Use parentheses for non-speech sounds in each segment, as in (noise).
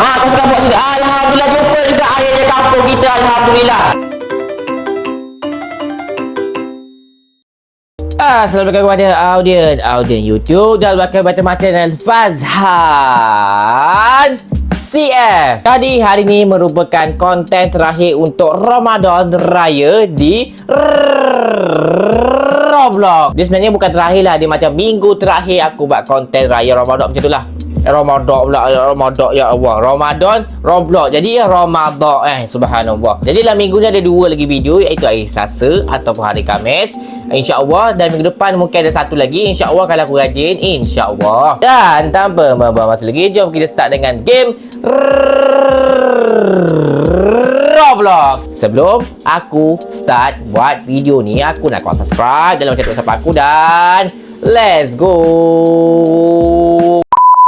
Ah, kau sekarang buat sini. Alhamdulillah jumpa juga akhirnya kampung kita. Alhamdulillah. Assalamualaikum kepada audien audien YouTube dan welcome kepada my channel Fazhan CF. Tadi hari ini merupakan konten terakhir untuk Ramadan Raya di Roblox. Dia sebenarnya bukan terakhir lah, dia macam minggu terakhir aku buat konten Raya Ramadan macam tu lah. Ramadan pula Ramadan ya Allah. Ramadan Roblox. Jadi ya Ramadan eh subhanallah. Jadi dalam minggu ni ada dua lagi video iaitu hari Selasa ataupun hari Khamis InsyaAllah dan minggu depan mungkin ada satu lagi. InsyaAllah kalau aku rajin InsyaAllah. Dan tanpa membuang masa lagi jom kita start dengan game Roblox. Sebelum aku start buat video ni Aku nak kau subscribe dalam channel WhatsApp aku Dan Let's go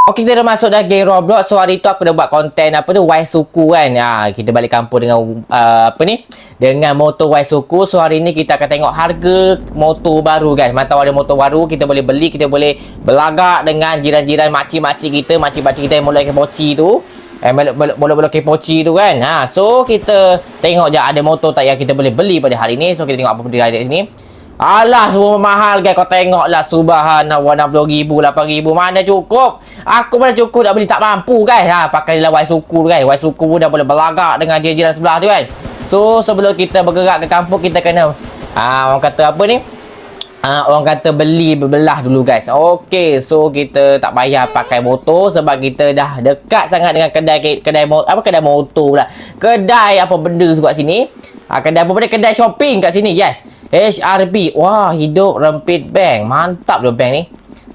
Okey kita dah masuk dah game Roblox. So hari tu aku dah buat konten apa tu Y Suku kan? Ha, Kita balik kampung dengan uh, apa ni? Dengan motor Y Suku. So hari ni kita akan tengok harga motor baru guys. Mantap ada motor baru Kita boleh beli Kita boleh belagak dengan jiran-jiran makcik-makcik kita Makcik-makcik kita yang mulai ke poci tu. Eh, boleh-boleh kepoci tu kan? Ha, So kita tengok je ada motor tak yang kita boleh beli pada hari ni. So kita tengok apa benda ada di sini Alah semua mahal guys. Kau tengok lah Subhanallah 60 ribu 8 ribu Mana cukup? Aku mana cukup nak beli? Tak mampu guys. Ha, Pakai lah Y suku guys. Y suku pun dah boleh belagak Dengan jiran sebelah tu kan So sebelum kita bergerak ke kampung Kita kena ha, Orang kata apa ni? Uh, orang kata beli berbelah dulu guys. Okay So kita tak payah pakai motor Sebab kita dah dekat sangat dengan kedai Kedai motor Apa kedai motor pula. Kedai apa benda kat sini uh, Kedai apa benda Kedai shopping kat sini Yes HRB Wah hidup rempit bank Mantap tu bank ni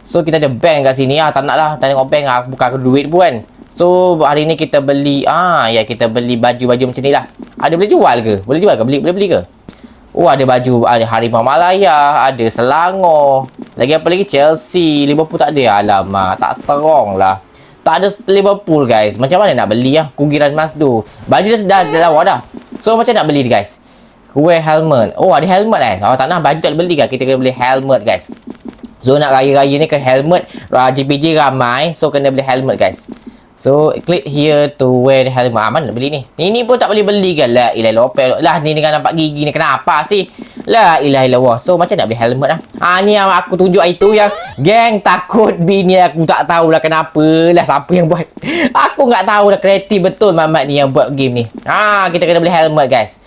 So kita ada bank kat sini ah Tak nak lah Tak tengok bank lah Bukan aku duit pun So hari ni kita beli ah Ya kita beli baju-baju macam ni lah Ada boleh jual ke? Boleh jual ke? Beli, boleh beli ke? Oh ada baju ada Harimau Malaya, ada Selangor. Lagi apa lagi Chelsea, Liverpool tak ada. Alamak, tak strong lah. Tak ada Liverpool guys. Macam mana nak beli lah Kugiran Mas tu. Baju dah dah, dah lawa dah. So macam nak beli ni guys. Wear helmet. Oh ada helmet eh. Oh tak nak baju tak beli kan. Kita kena beli helmet guys. So nak raya-raya ni ke helmet. JPJ ramai. So kena beli helmet guys. So, click here to wear the helmet. Mana nak beli ni? Ini pun tak boleh beli kan? La ilah ilah. Lah, ni dengan nampak gigi ni. Kenapa sih? La ilah ilah. So, macam nak beli helmet lah? Ah, ni yang aku tunjuk itu yang geng takut bini aku tak tahulah kenapa. Lah, siapa yang buat? (laughs) aku tak tahu lah kreatif betul Mamat ni yang buat game ni. Ah, kita kena beli helmet guys.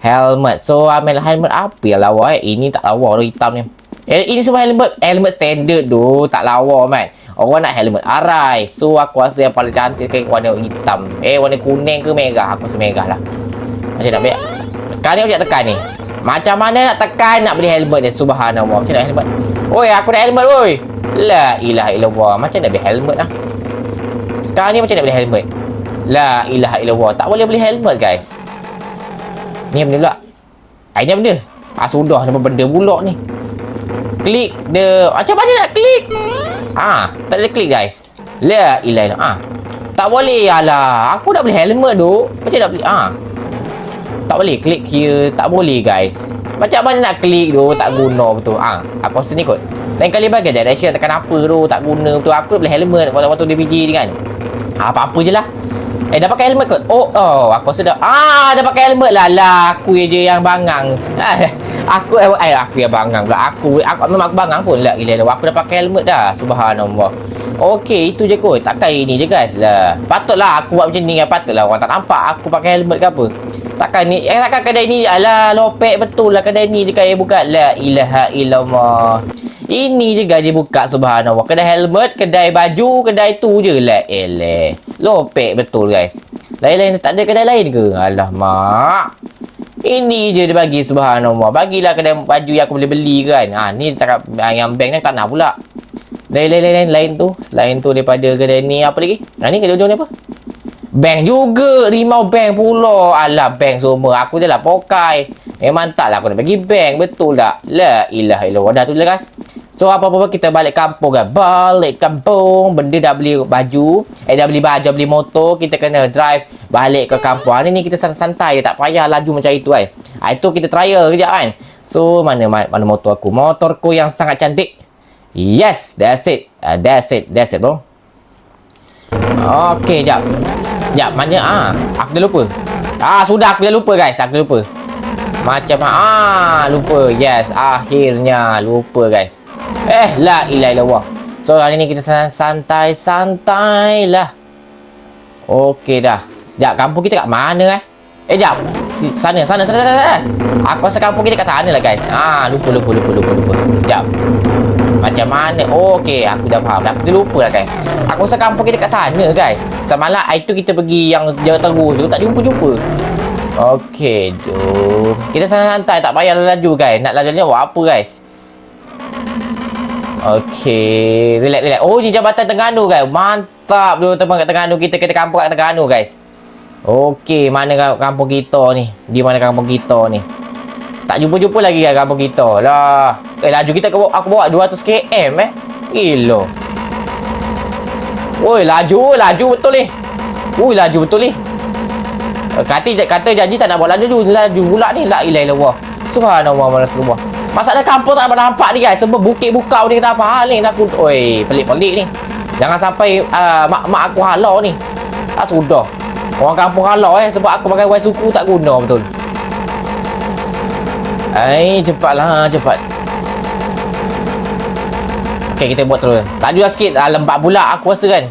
Helmet. So, ambil helmet apa yang lawa eh? Ini tak lawa tu hitam ni. Eh, ini semua helmet. Helmet standard tu. Tak lawa, man. Orang nak helmet. Arai. So aku rasa yang paling cantik kan warna hitam. Eh warna kuning ke merah? Aku rasa merah lah. Macam nak beli Sekarang ni aku nak tekan ni. Macam mana nak tekan nak beli helmet ni? Subhanallah. Macam nak helmet? Oi aku nak helmet oi. La ilaha illallah. Macam nak beli helmet lah Sekarang ni macam nak beli helmet? La ilaha illallah. Tak boleh beli helmet guys. Ni benda pula. Ah, Ini benda. Ah sudah. Nama benda bulak ni. Klik the Macam mana nak klik Ah, tak boleh klik guys. La illallah. Ah. Tak boleh alah. Aku dah beli helmet tu. Macam nak beli? Ah. Tak boleh klik here. Tak boleh guys. Macam mana nak klik tu tak guna betul. Ah, aku rasa ni kot. Lain kali bagi direction tekan apa tu tak guna betul. Aku beli helmet waktu-waktu dia biji ni kan. Ah, apa-apa je lah. Eh dah pakai helmet kot. Oh, oh, aku rasa dah. Ah, dah pakai helmet lah. Lah, aku je yang bangang. (laughs) aku eh, eh aku yang bangang pula aku aku memang aku bangang pun lah gila aku dah pakai helmet dah subhanallah okey itu je kot takkan ini je guys lah patutlah aku buat macam ni patutlah orang tak nampak aku pakai helmet ke apa takkan ni eh takkan kedai ni alah lopek betul lah kedai ni je kan buka la ilaha illallah ini je gaji buka subhanallah kedai helmet kedai baju kedai tu je lah eleh lopek betul guys lain-lain tak ada kedai lain ke alah mak ini je dia bagi subhanallah. Bagilah kedai baju yang aku boleh beli kan. Ha, ni tak yang bank ni tak nak pula. Lain lain lain tu. Selain tu daripada kedai ni apa lagi? Ha ni kedai ujung ni apa? Bank juga. Rimau bank pula. Alah bank semua. Aku je lah pokai. Memang tak lah aku nak bagi bank. Betul tak? La ilah ilah. Dah tu lah guys. So apa-apa kita balik kampung kan Balik kampung Benda dah beli baju Eh dah beli baju Beli motor Kita kena drive Balik ke kampung Hari ni kita santai-santai Tak payah laju macam itu kan ha, Itu kita trial kejap kan So mana mana motor aku Motorku yang sangat cantik Yes That's it uh, That's it That's it bro Okay jap Ya, mana ah? Aku dah lupa. Ah, sudah aku dah lupa guys. Aku dah lupa. Macam ah, lupa. Yes, akhirnya lupa guys. Eh, la ilaha illallah. So, hari ni kita santai-santai lah. Okey dah. Jap, kampung kita kat mana eh? Eh, jap. Sana, sana, sana, sana, sana. Aku rasa kampung kita kat sana lah guys. Ah, lupa, lupa, lupa, lupa, lupa. Jap. Macam mana? Okey, aku dah faham. Aku dah lupa lah guys. Aku rasa kampung kita kat sana guys. Semalam itu kita pergi yang jalan terus tu tak jumpa-jumpa. Okey, jom. Kita santai-santai tak payah laju guys. Nak laju-laju apa guys? Okey, relax relax. Oh, ni Jabatan Terengganu guys. Mantap dulu teman kat Terengganu kita kita kampung kat Terengganu guys. Okey, mana kampung kita ni? Di mana kampung kita ni? Tak jumpa-jumpa lagi kan kampung kita. Lah. Eh, laju kita aku, aku bawa 200 km eh. Gila. Oi, laju, laju betul ni. Ui, laju betul ni. Eh, kata kata janji tak nak buat laju, laju pula ni. La ilaha illallah. Subhanallah wa rasulullah. Masalah kampung tak ada nampak ni guys. Sebab bukit bukau ni kenapa hal ni aku. Oi, pelik-pelik ni. Jangan sampai uh, mak mak aku halau ni. Tak sudah. Orang kampung halau eh sebab aku pakai wai suku tak guna betul. Ai, cepatlah, cepat. Okey, kita buat terus. Laju lah sikit. Ah, lembab pula aku rasa kan.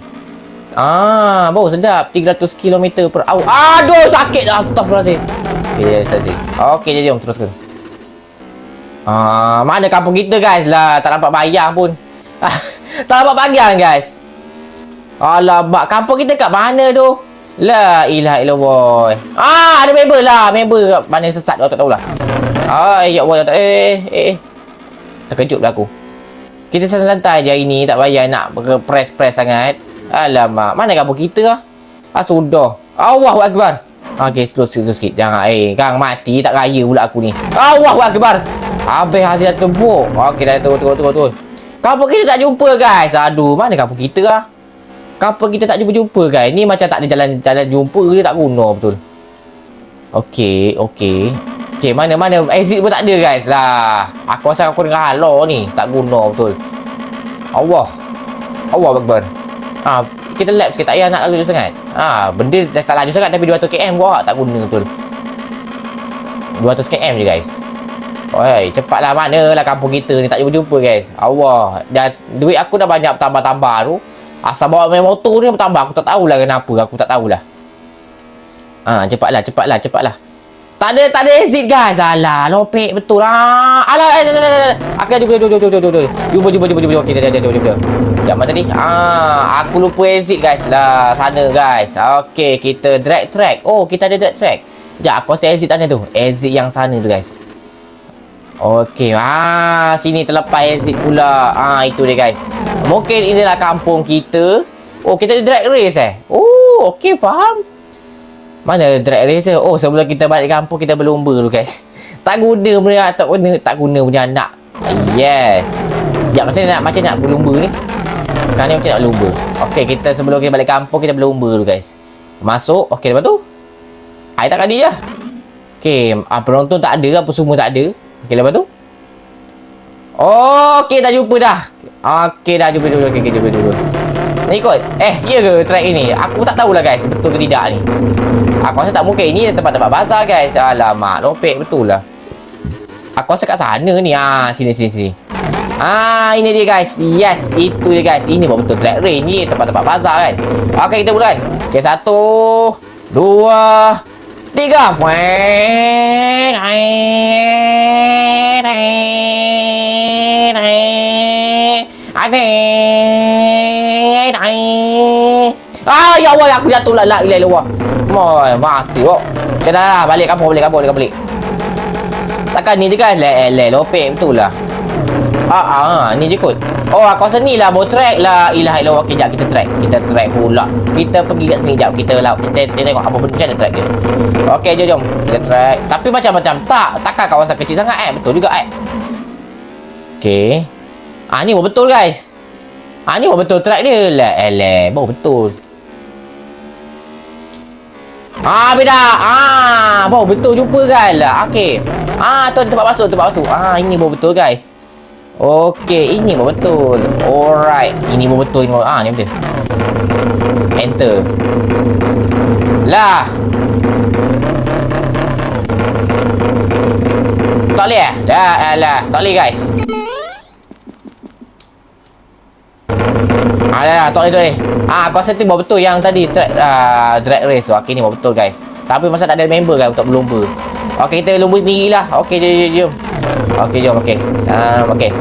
Ah, bau sedap. 300 km per hour. Aduh, sakit. Astagfirullahaladzim. Okey, selesai. Okey, jom teruskan. Ah, mana kampung kita guys lah tak nampak bayang pun. (laughs) tak nampak bayang guys. Alamak, kampung kita kat mana tu? La ilaha illallah. Ah, ada member lah, member mana sesat aku tak tahulah. Ah, ya Allah, tak eh, eh eh. Terkejut pula aku. Kita santai-santai je hari ni, tak payah nak press-press sangat. Alamak, mana kampung kita lah? Ah, sudah. Allahu Akbar. Slow sikit, slow sikit. Jangan, eh, kang mati tak raya pula aku ni. Allahu Akbar. Habis hasil tembuk. Okey dah turun turun turun turun. Kampung kita tak jumpa guys. Aduh, mana kampung kita lah? Kampung kita tak jumpa-jumpa guys. Ni macam tak ada jalan jalan jumpa ke tak guna betul. Okey, okey. Okey, mana mana exit pun tak ada guys lah. Aku rasa aku dengar halau ni. Tak guna betul. Allah. Allah Akbar. Ha, kita lap sikit tak payah nak lalu sangat. Ha, benda dah tak laju sangat tapi 200 km buat tak guna betul. 200 km je guys. Oi, cepatlah mana lah kampung kita ni tak jumpa-jumpa guys. Allah, dah duit aku dah banyak tambah-tambah tu. Asal bawa main motor ni bertambah aku tak tahulah kenapa, aku tak tahulah. Ah, ha, cepatlah, cepatlah, cepatlah. Tak ada, tak ada exit guys. Alah, lopek betul lah. Alah, eh, eh, eh, eh. Aku jumpa, jumpa, jumpa, jumpa, jumpa. Jumpa, jumpa, jumpa. Okey, dah, dah, dah, jumpa, jumpa. Sekejap, mana tadi? Ah, aku lupa exit guys lah. Sana guys. Okey, kita drag track. Oh, kita ada drag track. Sekejap, aku rasa exit sana tu. Exit yang sana tu guys. Okey, ah sini terlepas exit pula. Ah itu dia guys. Mungkin inilah kampung kita. Oh, kita ada drag race eh. Oh, okey faham. Mana drag race eh? Oh, sebelum kita balik kampung kita berlumba dulu guys. (laughs) Tak guna punya tak guna tak guna punya anak. Yes. Ya macam nak macam nak berlumba ni. Sekarang ni macam nak berlumba. Okey, kita sebelum kita balik kampung kita berlumba dulu guys. Masuk. Okey, lepas tu. Ai tak kadi je. Okey, ah, penonton tak ada apa semua tak ada. Okey, lepas tu? Oh, okey dah jumpa dah. Okey dah jumpa dulu. Okey, okay, jumpa dulu. Ni ikut. Eh, ya ke track ini? Aku tak tahulah guys, betul ke tidak ni. Aku rasa tak mungkin. Ini tempat-tempat bazar guys. Alamak, lopek betul lah. Aku rasa kat sana ni. Ah, sini, sini, sini. Ah, ini dia guys. Yes, itu dia guys. Ini betul track race ni. Tempat-tempat bazar kan. Okey, kita mulakan. Okey, satu. Dua. Tiga. Ah ya Allah aku jatuh lah la ilaha illallah. Moi mati. Kita dah balik kampung balik kampung balik balik. Takkan ni je kan le le lopek betul lah. Ah ah ni je kot. Oh aku rasa ni lah bawa track lah. Ilaha illallah Okey jap kita track. Kita track pula. Kita pergi kat sini jap Kita lah. Kita, kita tengok apa benda ada track dia. Okey jom jom. Kita track. Tapi macam-macam. Tak Takkan kawasan kecil sangat eh? Betul juga eh? Okey. Ah ni bawa betul guys. Ah ni bawa betul track dia. Lah eleh Bawa betul. Ah beda. Ah, bawa betul jumpa kan lah. Okey. Ah tu tempat masuk, tempat masuk. Ah ini bawa betul guys. Okey, ini pun betul. Alright, ini pun betul. Ini pun, ah, ni betul. Enter. Lah. Tak boleh eh? Dah, alah. Tak boleh guys. Ah, dah. Tak boleh, tak boleh. Ah, aku rasa tu buat betul yang tadi track, uh, drag race. Okey, ni buat betul guys. Tapi masa tak ada member kan untuk berlumba. Okey, kita lumba sendirilah. Okey, jom, jom, jom. Okey, jom, okey. Um, okey.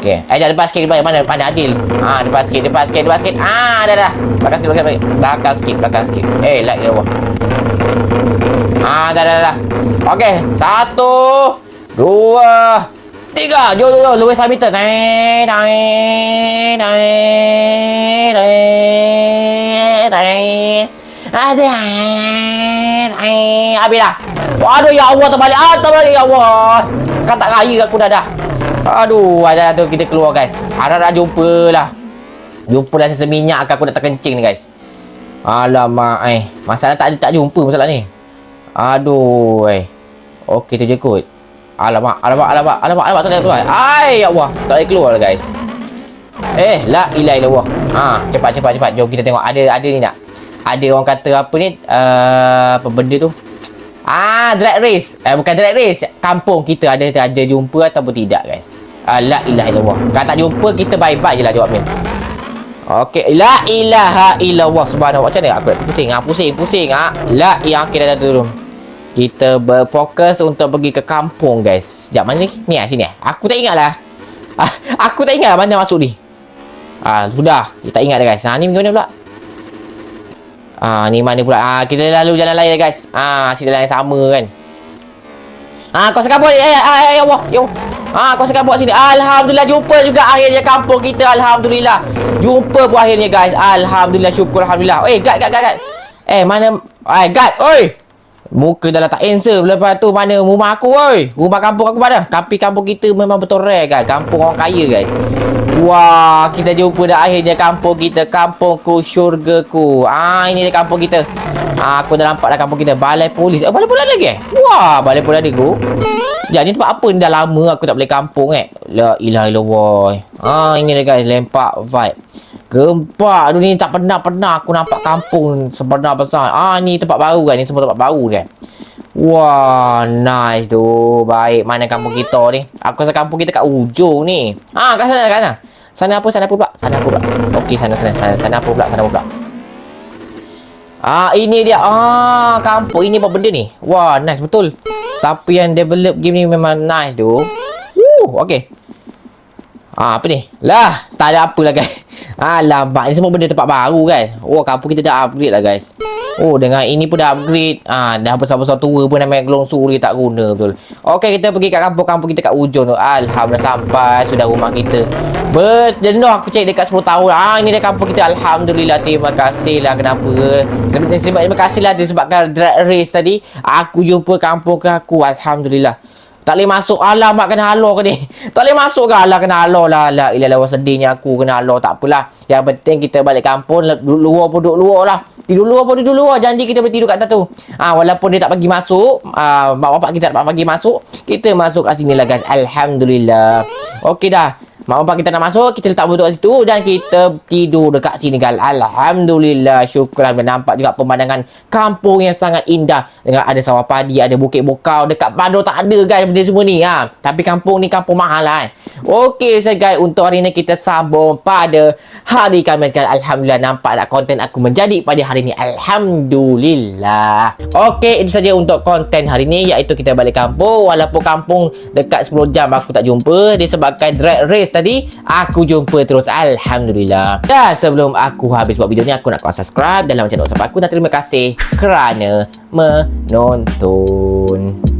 Okey. Eh, dah depan sikit, depan mana? Mana Adil? Ah, depan sikit, depan sikit, depan sikit. Ah, dah, dah. Belakang sikit, belakang sikit. Belakang sikit, belakang sikit. Eh, like dia bawah. Ah, dah, dah, dah. Okey, satu, dua, tiga. Jom, jom, jom. Luwes meter. Naik, naik, naik, naik, naik. Ada. Habis dah. Aduh, ya Allah, terbalik. Ah, terbalik, ya Allah. Kan tak raya aku dah dah. Aduh, ada tu kita keluar guys. Harap dah jumpa lah. Jumpa dah sisa minyak aku dah terkencing ni guys. Alamak eh. Masalah tak tak jumpa masalah ni. Aduh eh. Okey tu je kot. Alamak, alamak, alamak, alamak, alamak tak boleh keluar. Ai, ya Allah. Tak boleh keluar lah guys. Eh, la ilaha illallah. Ha, cepat cepat cepat. Jom kita tengok ada ada ni nak. Ada orang kata apa ni? Uh, apa benda tu? Ah, drag race. Eh, bukan drag race. Kampung kita ada ada jumpa ataupun tidak, guys. Ah, la ilaha illallah. Kalau tak jumpa, kita bye-bye je lah jawabnya. Okey, la ilaha illallah subhanahu wa ta'ala. Aku nak pusing, ah, pusing, pusing, ah. La yang kita dah turun. Kita berfokus untuk pergi ke kampung, guys. Sekejap, mana ni? Ni ah, sini ah. Aku tak ingat lah. Ah, aku tak ingat mana masuk ni. Ah, sudah. Kita tak ingat dah, guys. Ah, ni mana pula? Ah, ni mana pula? Ah, kita lalu jalan lain guys. Ah, si jalan yang sama kan. Ah, kau sekarang buat eh, eh, eh, ya Allah, ya Allah. Ah, kau sekarang buat sini. Alhamdulillah jumpa juga akhirnya kampung kita. Alhamdulillah. Jumpa buat akhirnya guys. Alhamdulillah syukur alhamdulillah. Eh, gad gad gad. Eh, mana eh gad, oi. Muka dah tak answer. Lepas tu mana rumah aku oi Rumah kampung aku mana? Tapi kampung kita memang betul rare kan Kampung orang kaya guys. Wah Kita jumpa dah akhirnya kampung kita. Kampungku syurgaku Ah ini dia kampung kita. Ah, Aku dah nampak dah kampung kita. Balai polis. Eh balai polis lagi eh? Wah balai polis lagi ku Jadi tempat apa ni? Dah lama aku tak boleh kampung eh? La ilaha illallah Ah ini dia guys. Lempak vibe Gempak tu ni tak pernah-pernah aku nampak kampung sebenar besar. Ah ni tempat baru kan. Ni semua tempat baru kan. Wah, nice tu. Baik, mana kampung kita ni? Aku rasa kampung kita kat ujung ni. Ah, kat sana, kat sana. Sana apa, sana apa pula? Sana apa pula? Okey, sana, sana, sana, sana apa pula? Sana apa pula? Ah, ini dia. Ah, kampung. Ini apa benda ni? Wah, nice betul. Siapa yang develop game ni memang nice tu. Woo, okey. Ah, apa ni? Lah, tak ada apa lah guys. (laughs) Alamak, ni semua benda tempat baru kan. Oh, kampung kita dah upgrade lah guys. Oh, dengan ini pun dah upgrade. Ah, dah besar-besar tua pun namanya gelong suri tak guna betul. Okey, kita pergi kat kampung-kampung kita kat ujung tu. Alhamdulillah sampai sudah rumah kita. Berjenuh aku cek dekat 10 tahun. Ah, ini dia kampung kita. Alhamdulillah. Terima kasih lah kenapa. Terima kasih lah disebabkan drag race tadi. Aku jumpa kampung ke aku. Alhamdulillah. Tak boleh masuk. Alamak kena halau ke ni? (laughs) Tak boleh masuk ke? Alah kena halau lah. Alah ilah lawa sedihnya aku kena halau Tak apalah. Yang penting kita balik kampung Duduk luar pun duduk luar lah. Tidur luar pun tidur luar. Janji kita bertidur kat atas tu. Ha, Walaupun dia tak bagi masuk ha, Mak bapak kita tak bagi masuk Kita masuk kat sini lah guys. Alhamdulillah. Okey dah Mak bapak kita nak masuk, kita letak botol kat situ dan kita tidur dekat sini kan. Alhamdulillah, syukur. Nampak juga pemandangan kampung yang sangat indah. Dengan ada sawah padi, ada bukit bokau. Dekat Pado tak ada guys benda semua ni. Ha. Tapi kampung ni kampung mahal lah. Eh. Okey, so guys. Untuk hari ni kita sambung pada hari Khamis kan. Alhamdulillah, nampak tak konten aku menjadi pada hari ni. Alhamdulillah. Okey, itu saja untuk konten hari ni. Iaitu kita balik kampung. Walaupun kampung dekat 10 jam aku tak jumpa. Disebabkan drag race tadi Aku jumpa terus. Alhamdulillah. Dan sebelum aku habis buat video ni Aku nak kau subscribe Dan lawan channel subscribe aku. Dan terima kasih Kerana menonton